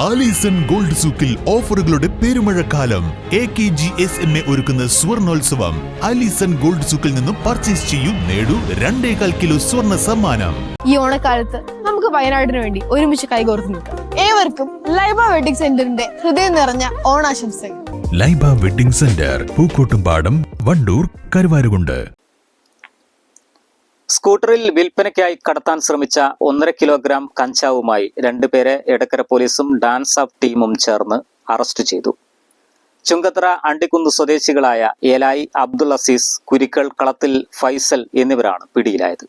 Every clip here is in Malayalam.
ആലീസൺ ഗോൾഡ് സൂക്കിൽ ഓഫറുകളുടെ പെരുമഴക്കാലം. A K G S M A ഒരുക്കുന്ന സ്വർണോത്സവം. ആലീസൺ ഗോൾഡ് സൂക്കിൽ നിന്നും പർച്ചേസ് ചെയ്യും നേടൂ രണ്ടേകാൽ കിലോ സ്വർണ സമ്മാനം. ഈ ഓണക്കാലത്ത് നമുക്ക് വയനാടിന് വേണ്ടി ഒരുമിച്ച് കൈകോർത്ത് നിൽക്കാം. ഏവർക്കും ലൈബ വെഡിംഗ് സെന്ററിന്റെ ഹൃദയം നിറഞ്ഞ ഓണാശംസകൾ. Laiba wedding centre Pookkottumpadam Wandoor Karuvarakundu. സ്കൂട്ടറിൽ വിൽപ്പനയ്ക്കായി കടത്താൻ ശ്രമിച്ച ഒന്നര കിലോഗ്രാം കഞ്ചാവുമായി രണ്ടുപേരെ എടക്കര പോലീസും ഡാൻസ് ഓഫ് ടീമും ചേർന്ന് അറസ്റ്റ് ചെയ്തു. ചുങ്കത്തറ അണ്ടിക്കുന്ന് സ്വദേശികളായ ഏലായി അബ്ദുൾ അസീസ് കുരിക്കൾ കളത്തിൽ ഫൈസൽ എന്നിവരാണ് പിടിയിലായത്.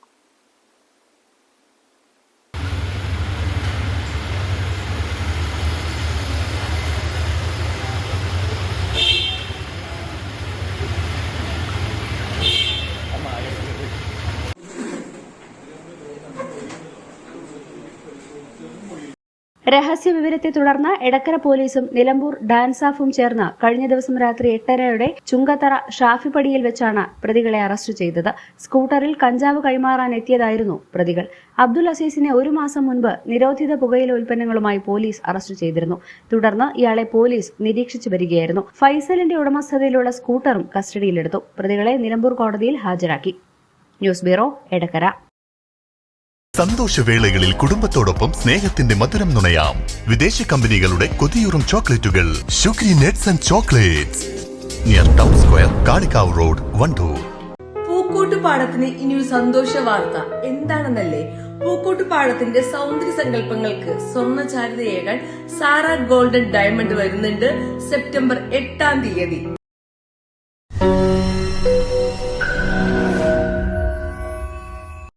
രഹസ്യ വിവരത്തെ തുടർന്ന് എടക്കര പോലീസും നിലമ്പൂർ ഡാൻസാഫും ചേർന്ന് കഴിഞ്ഞ ദിവസം രാത്രി എട്ടരയോടെ ചുങ്കത്തറ ഷാഫിപ്പടിയിൽ വെച്ചാണ് പ്രതികളെ അറസ്റ്റ് ചെയ്തത്. സ്കൂട്ടറിൽ കഞ്ചാവ് കൈമാറാൻ എത്തിയതായിരുന്നു പ്രതികൾ. അബ്ദുൽ അസീസിനെ ഒരു മാസം മുൻപ് നിരോധിത പുകയില ഉൽപ്പന്നങ്ങളുമായി പോലീസ് അറസ്റ്റ് ചെയ്തിരുന്നു. തുടർന്ന് ഇയാളെ പോലീസ് നിരീക്ഷിച്ചു വരികയായിരുന്നു. ഫൈസലിന്റെ ഉടമസ്ഥതയിലുള്ള സ്കൂട്ടറും കസ്റ്റഡിയിലെടുത്തു. പ്രതികളെ നിലമ്പൂർ കോടതിയിൽ ഹാജരാക്കി. News bureau Edakkara. സന്തോഷവേളകളിൽ കുടുംബത്തോടൊപ്പം സ്നേഹത്തിന്റെ മധുരം നുണയാം. വിദേശ കമ്പനികളുടെ കൊതിയൂറും ചോക്ലേറ്റുകൾ. Shukri nuts and chocolates. Near town square Kalikavu road Wandoor. പൂക്കോട്ടുപാടത്തിന് ഇനി ഒരു സന്തോഷ വാർത്ത. എന്താണെന്നല്ലേ? പൂക്കോട്ടുപാടത്തിന്റെ സൗന്ദര്യ സങ്കല്പങ്ങൾക്ക് സ്വർണ ചാരുതയേകാൻ സാറ ഗോൾഡൻ ഡയമണ്ട് വരുന്നുണ്ട് സെപ്റ്റംബർ എട്ടാം തീയതി.